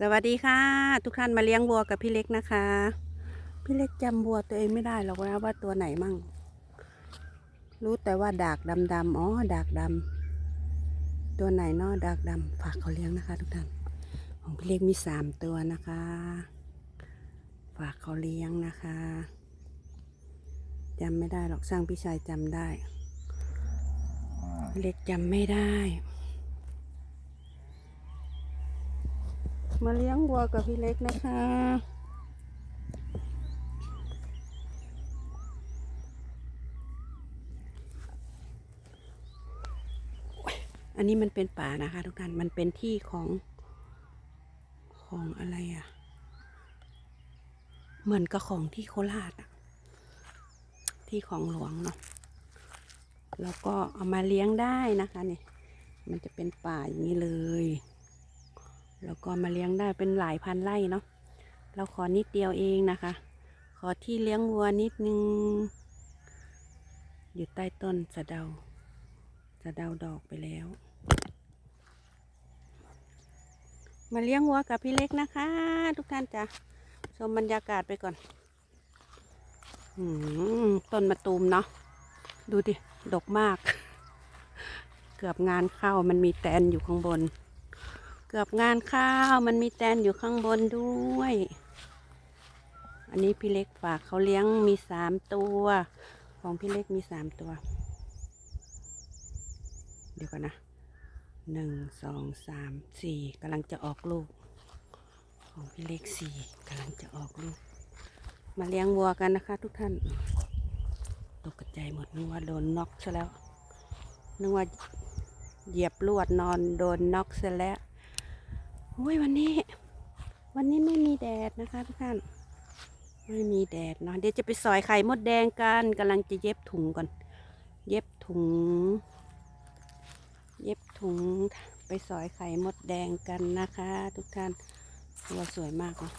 สวัสดีค่ะ ทุกท่านมาเลี้ยงวัวกับพี่เล็กนะคะ พี่เล็กจำวัวตัวเองไม่ได้หรอกนะว่าตัวไหนมั่ง รู้แต่ว่าดากดำๆอ๋อดากดำตัวไหนเนาะดากดำฝากเขาเลี้ยงนะคะ ทุกท่าน ของพี่เล็กมีสามตัวนะคะ ฝากเขาเลี้ยงนะคะจำไม่ได้หรอกสร้างพี่ชายจำได้ เล็กจำไม่ได้ มาเลี้ยงวัวกับพี่เล็กนะคะ อันนี้มันเป็นป่านะคะทุกท่าน มันเป็นที่ของของอะไรอะ่ะ เหมือนกับของที่โคราชอะที่ของหลวงเนาะ แล้วก็เอามาเลี้ยงได้นะคะนี่ มันจะเป็นป่าอย่างนี้เลย แล้วก็มาเลี้ยงได้เป็นหลายพันไร่เนาะเราขอนิดเดียวเองนะคะ ขอที่เลี้ยงวัวนิดนึง อยู่ใต้ต้นสะเดา สะเดาดอกไปแล้ว มาเลี้ยงวัวกับพี่เล็กนะคะ ทุกท่านจ้ะชมบรรยากาศไปก่อนอต้นมะตูมเนาะ ดูดิ ดกมาก เกือบงานเข้ามันมีแตนอยู่ข้างบน กือบงานข้าวมันมีแตนอยู่ข้างบนด้วย อันนี้พี่เล็กฝากเขาเลี้ยงมีสามตัว ของพี่เล็กมีสามตัว เดี๋ยวก่อนนะหนึ่งสองสามสี่กำลังจะออกลูก ของพี่เล็กสี่กำลังจะออกลูก มาเลี้ยงวัวกันนะคะ ทุกท่าน ตกกระจายหมดนึกว่าโดนน็อกซะแล้วนึกว่าเหยียบลวดนอนโดนน็อกซะแล้ว โอ้ยวันนี้ วันนี้ไม่มีแดดนะคะทุกท่าน ไม่มีแดดเนาะเดี๋ยวจะไปสอยไข่มดแดงกันกำลังจะเย็บถุงก่อน เย็บถุง เย็บถุงไปสอยไข่มดแดงกันนะคะ ทุกท่านตัวสวยมากเนาะ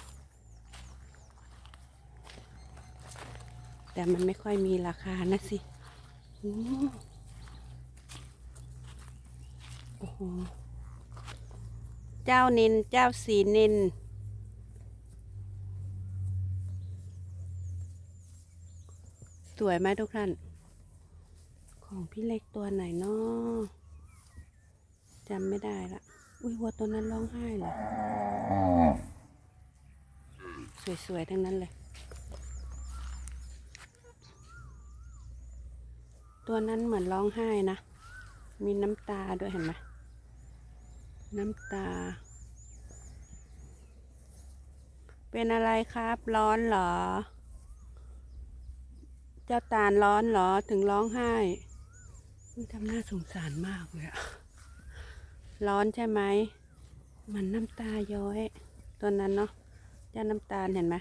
แต่มันไม่ค่อยมีราคานะสิอืมโอ้โห เจ้านินเจ้าสีนิน สวยไหมทุกท่าน ของพี่เล็กตัวไหนเนาะจำไม่ได้ละ อุ้ยวัวตัวนั้นร้องไห้เลยสวยๆ ทั้งนั้นเลย ตัวนั้นเหมือนร้องไห้นะ มีน้ำตาด้วยเห็นไหม น้ำตา เป็นอะไรครับ ร้อนเหรอ เจ้าตาลร้อนเหรอ ถึงร้องไห้อุ๊ยทำหน้าสงสารมากเลยอะร้อนใช่ไหม มันน้ำตาย้อย ตัวนั้นเนาะเจ้าน้ำตาลเห็นไหม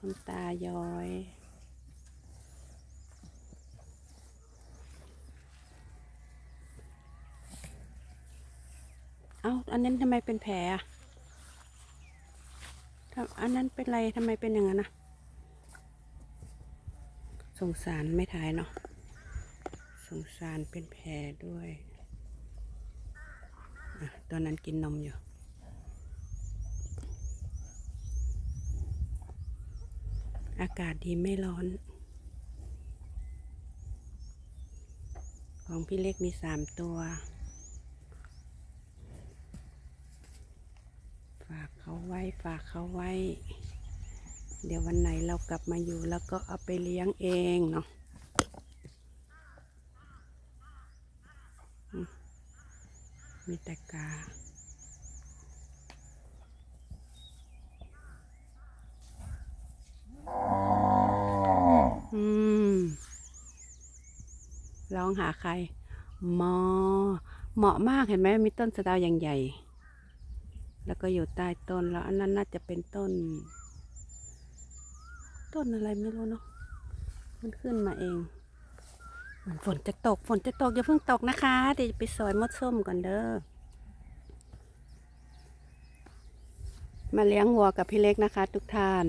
น้ำตาย้อย เอ้าอันนั้นทำไมเป็นแผลอะทำอันนั้นเป็นไรทำไมเป็นอย่างนั้นนะสงสารไม่ถ่ายเนาะสงสารเป็นแผลด้วยอตอนนั้นกินนมอยู่อากาศดีไม่ร้อน ของพี่เล็กมีสามตัว ฝาก เขาไว้ฝากเขาไว้ เดี๋ยววันไหนเรากลับมาอยู่แล้วก็เอาไปเลี้ยงเองเนาะมีแต่กาอืมร้องหาใครหมอ เหมาะมากเห็นไหมมีต้นสะดาวอย่างใหญ่ แล้วก็อยู่ใต้ต้นแล้วอันนั้นน่าจะเป็นต้น ต้นอะไรไม่รู้เนาะมันขึ้นมาเองเหมือนฝนจะตก ฝนจะตกอย่าเพิ่งตกนะคะเดี๋ยวไปสอยมดส้มก่อนเด้อมาเลี้ยงวัวกับพี่เล็กนะคะ ทุกท่าน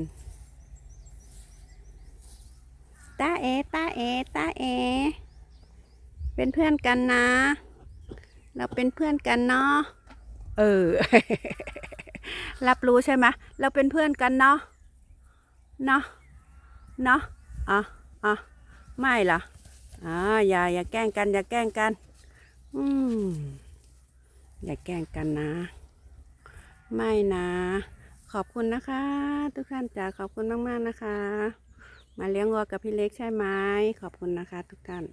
ตาเอตาเอตาเอ เป็นเพื่อนกันนะ เราเป็นเพื่อนกันเนาะ เออ รับรู้ใช่ไหมเราเป็นเพื่อนกันเนาะ เนาะ เนาะ อะ อะ ไม่ล่ะอ่าอย่า อย่าแกล้งกัน อย่าแกล้งกัน อืม อย่าแกล้งกันนะ ไม่นะ ขอบคุณนะคะ ทุกท่านจ๋าขอบคุณมาก ๆ นะคะ มาเลี้ยงวัวกับพี่เล็กใช่ไหม ขอบคุณนะคะ ทุกท่าน